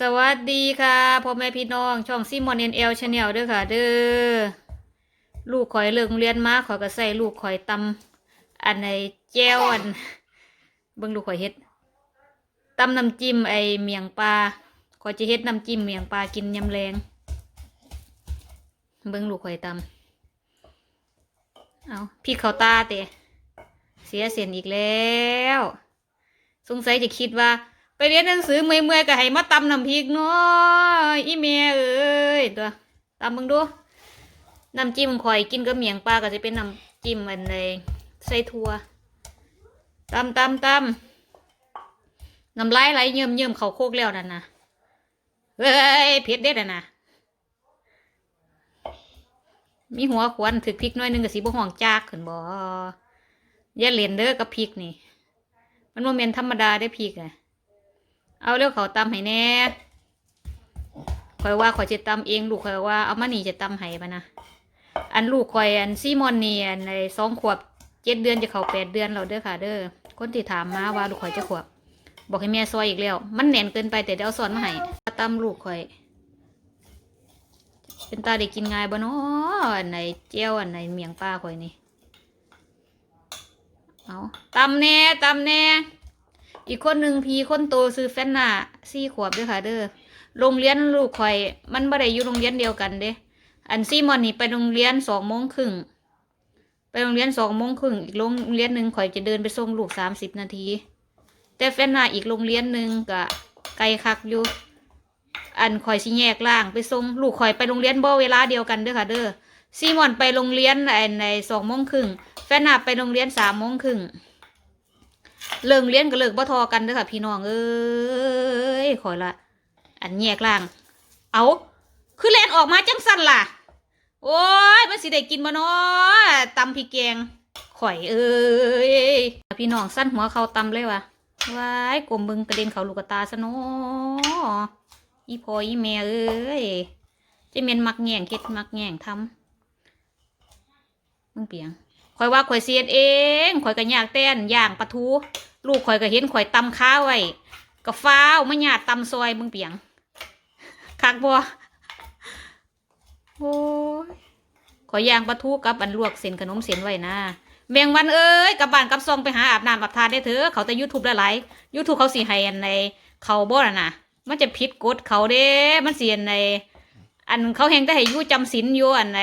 สวัสดีค่ะพ่อแม่พี่น้องช่องซิมอนเอ็นเอลชาแนลด้อค่ะ เด้อลูกข่อยเลิกโรงเรียนมาข่อยก็ใส่ลูกข่อยตำอันในแจ้วอันเบิ่งลูกข่อยเฮ็ดตำน้ำจิ้มไอเมียงปลาข่อยจะเฮ็ดน้ำจิ้มเมียงปลากินยำแรงเบิ่งลูกข่อยตำเอาพี่เขาตาเตะเสียเสียนอีกแล้ว สงสัยจะคิดว่า เรียนหนังสือเมื่อยๆก็ให้มาตำน้ำพริกเนาะอีเมียเอ้ยตัวตำมึงดูน้ำจิ้มข่อยกินกับเมียงปลาก็จะเป็นน้ำจิ้มอันใดใส่ถั่วตำตำตำน้ำลายไหลเยิ่มเยิ่มเขาโคกแล้วนั่นนะเฮ้ยเผ็ดเด็ดอะนะมีหัวขวนถึกพริกน้อยหนึงกับสีบห่วงจากขึ้นบ่อย่าเล่นเด้อกับพริกนี่ มันโมเมนธรรมดาได้พริกอะ เอาเร็วเขาตำให้แน่ข่อยว่าข่อยจะตำเองลูกข่อยว่าเอามานี่จะตำให้ปะนะอันลูกข่อยอันซีมอนเนี่อันในสองขวบเจ็ดเดือนจะเขาแปดเดือนแล้วเด้อค่ะ เด้อคนที่ถามมาว่าลูกข่อยจะขวบ บอกให้แม่ซอยอีกแล้ว มันแน่นเกินไปแต่เดี๋ยวเอาสอนมาให้ตำลูกข่อย เป็นตาได้กินง่ายบ่เนาะอันไหนเจียวอันไหนเมียงปลาข่อยนี่เอาตำแน่ตำแน่ อีกคนหนึ่งพีคนโตซื้อแฟนน่าสี่ขวบด้วยค่ะ เด้อโรงเรียนลูกข่อย มันบ่ได้อยู่โรงเรียนเดียวกันเด้ อันซี่มอนนี่ไปโรงเรียนสองโมงครึ่งไปโรงเรียนสองโมงครึ่งอีกโรงเรียนหนึ่งข่อยจะเดินไปส่งลูกสามสิบนาที แต่แฟนน่าอีกโรงเรียนหนึ่งกะไกลคักอยู่อันข่อยสิแยกล่างไปส่งลูกข่อยไปโรงเรียนบ่เวลาเดียวกันเด้อค่ะ เด้อซีมอนไปโรงเรียนในสองโมงครึ่งแฟนนาไปโรงเรียนสามโมงครึ่ง เลิกเรียนก็เลิกบ่ทอกันเด้อค่ะ พี่น้องเอ้ยขอยละ อันแยกล่าง เอาคือแลนออกมาจังสั่นล่ะ โอ้ยมันสิได้กินบ่เนาะตำพริกแกงข่อยเอ้ยพี่น้องสั้นหัวเขาตำเลยวะว้ายกลมบึงกระเด็นเขาลูกกระตาซะเนาะอีพออีแม่เอ้ยเจะเมนมักแง่งเฮ็ดมักแง่งทำมึงเปียงข่อยว่าข่อยเสียดเองข่อยก็อยากเต้นอย่างปลาทู ลูกข่อยก็เห็นข่อยตำข้าวไว้ก็ฟ้าวมาหยาดตำซอยมึงเปียงคักบัวโอ้ยข่อยย่างปลาทูกับอันลวกเส้นขนมเส้นไว้นะแมงวันเอ้ยกลับบ้านกลับซองไปหาอาบน้ำอาบทานได้เถอะเขาแต่ยูทูบหลายๆยูทูบเขาสีให้อันในเขาบ่นะนะมันจะผิดกฎเขาเด้มันเสียนใน อันเขาแหงได้ให้ยูจำศีลอยู่อันใน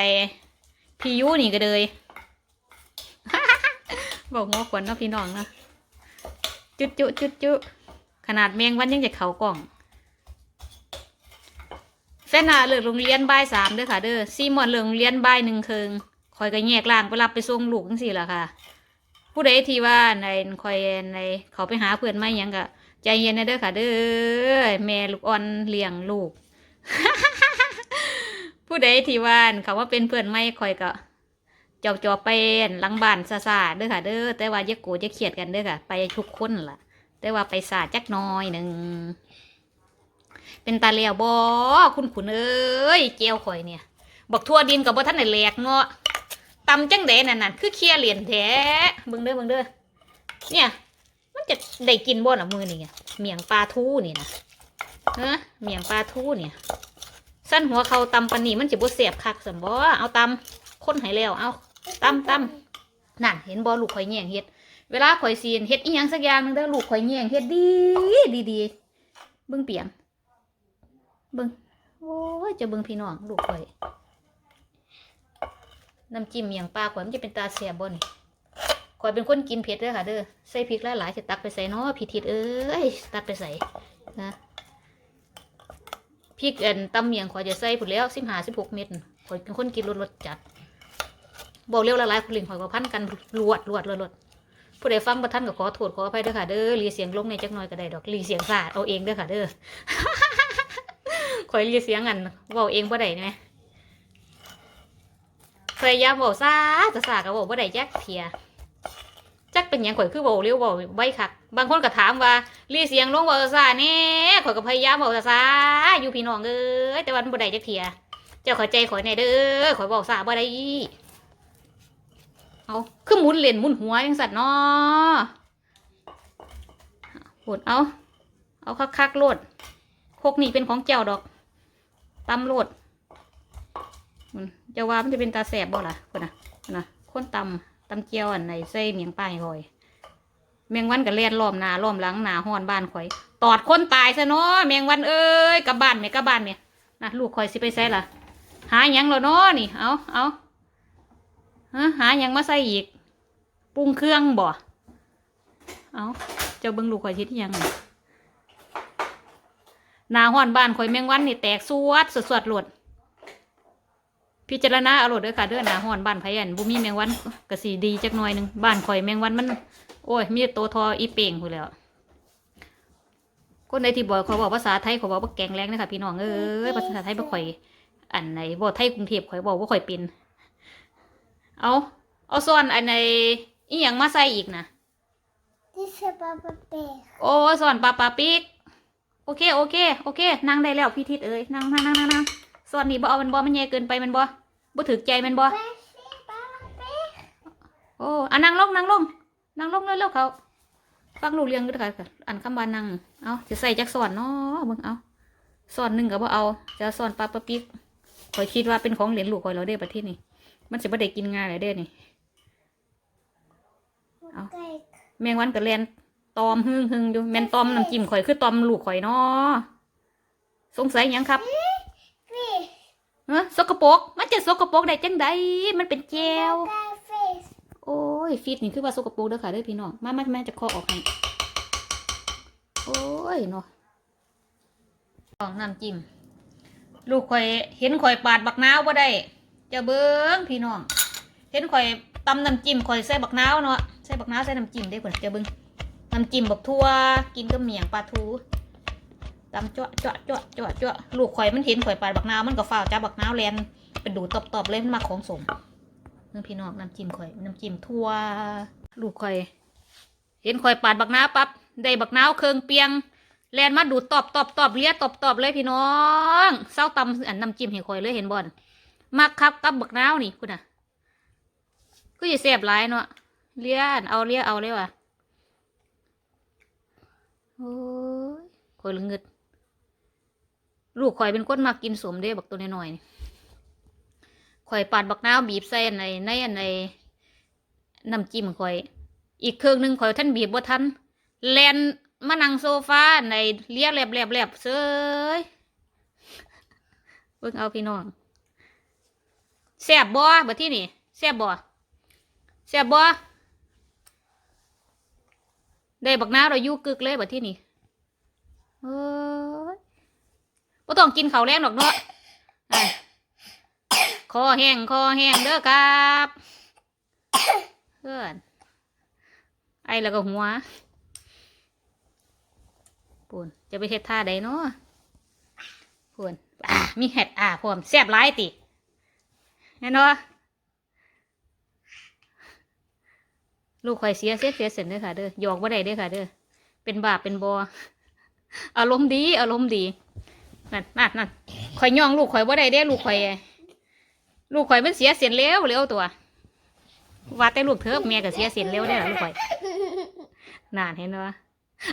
พี่ยูนี่ก็เลยบอกหัวขวัญเนาะพี่น้องเนาะ จุดจุจุดจุขนาดแมงวันยังจะเขากล่อง แฟนหาเลิกโรงเรียนบ่ายสามเด้อค่ะเด้อซีมอนเลิกโรงเรียนบ่ายหนึ่งเคิงคอยก็แยกล่างไปรับไปส่งลูกจังสี่ล่ะค่ะ ผู้ใดที่ว่าในคอยในเขาไปหาเพื่อนไม่ยังก็ใจเย็นนะเด้อค่ะเด้อแม่ลูกอ่อนเลี้ยงลูก ผู้ใดที่ว่าเขาว่าเป็นเพื่อนไม่คอยก็ เจ้าจอเป็นหลังบ้านซาซาเด้อค่ะ เด้อแต่ว่าอย่าโกรธอย่าเขียดกันเด้อค่ะ ไปทุกคนล่ะ แต่ว่าไปสาจักน้อยหนึ่งเป็นตาเลียวบอคุณขุนเอ้ยเจียวข่อยเนี่ย บอกทั่วดินกับบ่ท่านไหนแหลกเนาะตำจังเดนั่นน่ะคือเคลียเหรียญแท้เบิ่งเด้อเบิ่งเด้อเนี่ย มันจะได้กินบ่ล่ะมือนี่ไงเมียงปลาทูนี่นะฮะเมียงปลาทูเนี่ย สั้นหัวเขาตำปานนีมันจะบ่เสียบคักสันบ่เอาตำคนให้แล้วเอา ตั้มตั้มนั่นเห็นบอลูกข่อยแย่งเฮ็ด เวลาข่อยซีนเฮ็ดอีหยังสักอย่างหนึงเด้อลูกข่อยแย่งเฮ็ดดีดีดีเบิ่งเปียงเบิ่งโอ้ยจะเบิ่งพี่น้องลูกข่อยน้ำจิ้มเมียงปลาข่อยมันจะเป็นตาเสียบบ่นี่ข่อยเป็นคนกินเผ็ดเด้อค่ะเด้อใส่พริกหลายๆสิตักไปใส่เนาะพี่ทิดเอ้ยตักไปใส่นะพริกเอันตำเมียงข่อยจะใส่พุ่นแล้วสิบห้าสิบหกเม็ดข่อยเป็นคนกินรสรสจัด บอกเร็วละลายคุณลิงหอยกับพันกันรวดรวดรวดรวดผู้ใดฟังประท่านก็ขอโทษขออภัยด้อค่ะเด้อรีเสียงลงในจักหน่อยก็ได้ดอกรีเสียงสาดเอาเองด้อค่ะเด้อคอยรีเสียงอันว้าเองบ่ได้ไหมพยายามเว้าซาจะซาก็เว้าบ่ได้จักเทียจักเป็นหยังข่อยคือเว้าเร็วเว้าไวคักบางคนก็ถามว่ารีเสียงลงเว้าซาแน่ข่อยก็พยายามเว้าซาอยู่พี่น้องเอ้ยแต่วันบ่ได้จักเทียเจ้าข้าใจข่อยแน่เด้อข่อยเว้าซาบ่ได้ เอาคือหมุนเหรียญหมุนหัวยังสัตว์เนาะโหดเอา เอาคักคักโลดหกนี่เป็นของเจ้าดอกตำโลดเจะว่ามันจะเป็นตาแสบบ่ล่ะคนน่ะคนน่ะคนตำตำเจียวอันไหนใส่เมียงป้ายคอยแมงวันก็เลียนล้อมหนาล้อมหลังหนาห้อนบ้านข่อย ตอดคนตายซะเนาะแมงวันเอ้ยกับบ้านแม่กลับบ้านเนี่ยนะลูกข่อยสิไปใส่ล่ะ หาหยังแล้วเนาะนี่เอาเอา ฮะหายังมาใส่อีก ปรุงเครื่องบ่ เอาเจ้าเบิ่งลูกข่อยทิศยังนาห้อนบ้านข่อยแมงวันนี่แตกสวดสวดสวดหลด พิจารณาเอาโลดด้อค่ะเด้อนาห้อนบ้านไผอันบ่มีแมงวันก็สิดีจักหน่อยหนึ่งบ้านข่อยแมงวันมัน โอ้ย มีต่โตวทออีเป่งพู้นแล้วคนใดที่บอกเขาบอกภาษาไทยเขาบอกว่าแกงแรงนะคะพี่น้องเอ้ยภาษาไทยบ่ค่อย อันไหนบอกไทยกรุงเทพข่อยบอกว่าข่อยเป็น เอาเอาส่วนอันไหนอีหยังมาใส่อีกนะ This is Papa Pig. โอ้ส่วนปลาปลาปิกโอเคโอเคโอเค นั่งได้แล้วพี่ทิศเอ้ยนั่งนั่งนั่งนั่งนั่งส่วนนี้บ่เอามันบ่มันใหญ่เกินไปมันบ่บ่ถึกใจมันบ่ Where's the Papa Pig? โอ้อะนั่งลงนั่งลงนั่งลงเร็วๆเขาฟังลูกเรียงด้วยค่ะอันคำบานนั่งเอาจะใส่จักสอนเนาะมึงเอาสอนหนึ่งก็บ่เอา จะสอนปลาปลาปิกข่อยคิดว่าเป็นของเหรียญลูกข่อยเราเด้ประเทศนี้ มันสิบ่ได้กินง่ายเลยเด้นี่ Okay. แมงวันกับแลนตอมหึ่งหึ่งอยู่แมนตอมน้ำจิ้มข่อยคือตอมลูกข่อยเนาะสงสัยหยังครับ Fish. เออสกปรกมันจะสกปรกได้จังใดมันเป็นแจว Papa fish. โอ้ยฟีดนี่คือว่าสกปรกเด้อค่ะเด้อพี่น้องมามาแม่จะคอออกให้โอ้ยเนาะของน้ำจิ้มลูกข่อยเห็นข่อยปาดบักนาวบ่ได้ จะเบิ้งพี่น้อง เห็นข่อยตำน้ำจิ้มข่อยใส่บักนาวเนาะ ใส่บักนาวใส่น้ำจิ้มได้ผลจะเบิ้งน้ำจิ้มบักทั่ว กินกับเมียงปลาทูตำจ้วจ้วจ้วจ้วจ้วลูกข่อยมันเห็นข่อยปลาบักนาวมันก็ฝ้าวจับบักนาวแลนไปดูตบๆเลยมันมาของสมเพื่อนพี่น้องน้ำจิ้มข่อยน้ำจิ้มทั่ว ลูกข่อย เห็นข่อยปาดบักน้าวปั๊บได้บักน้าวเคืองเปียงแลนมาดูดตอบตอบตอบเลียตอบตอบเลยพี่น้องเศร้าตำอันน้ำจิ้มให้ข่อยเลยเห็นบอล มักครับกับบักน้าวนี่คุณน่ะก็อย่าเสียบหลายเนาะเลี้ยนเอาเลี้ยเอาเลยว่ะโอ้ยข่อยละเงึดลูกข่อยเป็นคนมักกินสมเด้บักตัวน้อยๆนี่ข่อยปาดบักน้าวบีบใส่อันในในอันในน้ำจิ้มข่อย อีกเครื่องหนึ่งข่อยท่านบีบบ่ทันแลนมานั่งโซฟาในเลี้ยแลบแลบแลบเซยเบิ่งเอาพี่น้อง แซ่บบ่บัดที่นี่แซ่บบ่แซ่บบ่ได้บักน้าเราอยู่กึกเลยบัดที่นี่เอ้ยบ่ต้องกินข้าวแรงดอกเนาะอะคอแห้งคอแห้งเด้อครับเพื่อนไอแล้วก็หัวปูนจะไปเฮ็ดท่าใดเนาะปูนอ่ามีเห็ดอ่าพร้อมแซ่บหลายติ แน่นอนลูกข่อยเสียเสียเสียเสร็จเด้อค่ะเด้อหยอกบ่ได้เด้อค่ะเด้อเป็นบาปเป็นบออารมณ์ดี อารมณ์ดีนั่นนั่นนั่นข่อยย่องลูกข่อยบ่ได้เด้อลูกข่อยลูกข่อยมันเสียเสียนเร็วเร็วตัวว่าแต่ลูกเธอเมียก็เสียเสียนเร็วได้หรอลูกข่อยนานเห็นวะ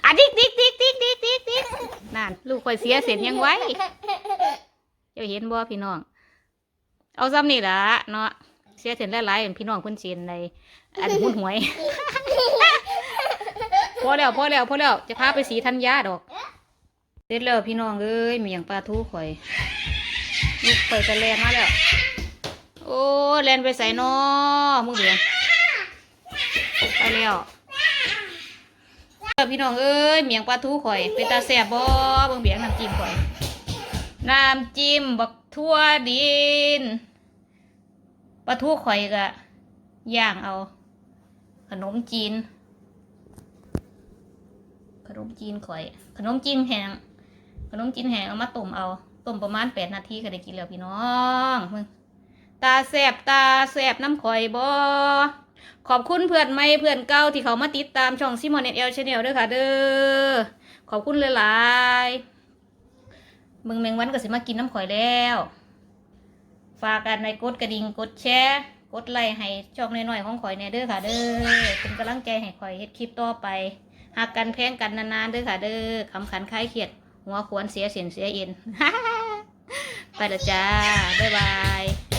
อะดิกดิกดิกดิกดิกดิกดิกนานลูกข่อยเสียเสียนยังไว้เจ้าเห็นบ่พี่น้อง เอาซ้ำนี่ละเนาะเสียเสียนหลายๆเป็นพี่น้องเพิ่นเสีนในอันหุ้นหวย พอแล้วพอแล้วพอแล้วจะพาไปสีธัญญาดอกเสร็จแล้วพี่น้องเอ้ยมีอย่างปลาทูข่อยลูกข่อยจะแลนมาแล้ว โอ้แลนไปใส่นอมึงเบียงไปแล้วพี่น้องเอ้ยเมียงปลาทูข่อย เป็นตาแสบบ่เบิ่งเบียงน้ำจิ้มข่อยน้ำจิ้มบัก ทั่วดินปลาทูข่อยกะย่างเอา ขนมจีน ขนมจีนข่อย ขนมจีนแห้งขนมจีนแห้งเอามาต้มเอาต้มประมาณแปดนาทีก็ได้กินแล้วพี่น้องมึงตาแสบตาแสบน้ำข่อยบอขอบคุณเพื่อนไม่เพื่อนเก่าที่เขามาติดตามช่องซิมอนเอเอลชาแนลด้วยค่ะเด้อขอบคุณหลายๆ มึงแมงวันก็สิมากินน้ำข่อยแล้ว ฝากกันในกดกระดิ่งกดแชร์กดไลค์ให้ช่องน้อยๆของข่อยแน่เด้อค่ะ เด้อเป็นกำลังใจให้ข่อยเฮ็ดคลิปต่อไปหากกันแพงกันนานๆเด้อค่ะ เด้อคำขันคลายเขียด หัวขวนเสียเสียนเสียเอ็นไปละจ้าบ๊ายบาย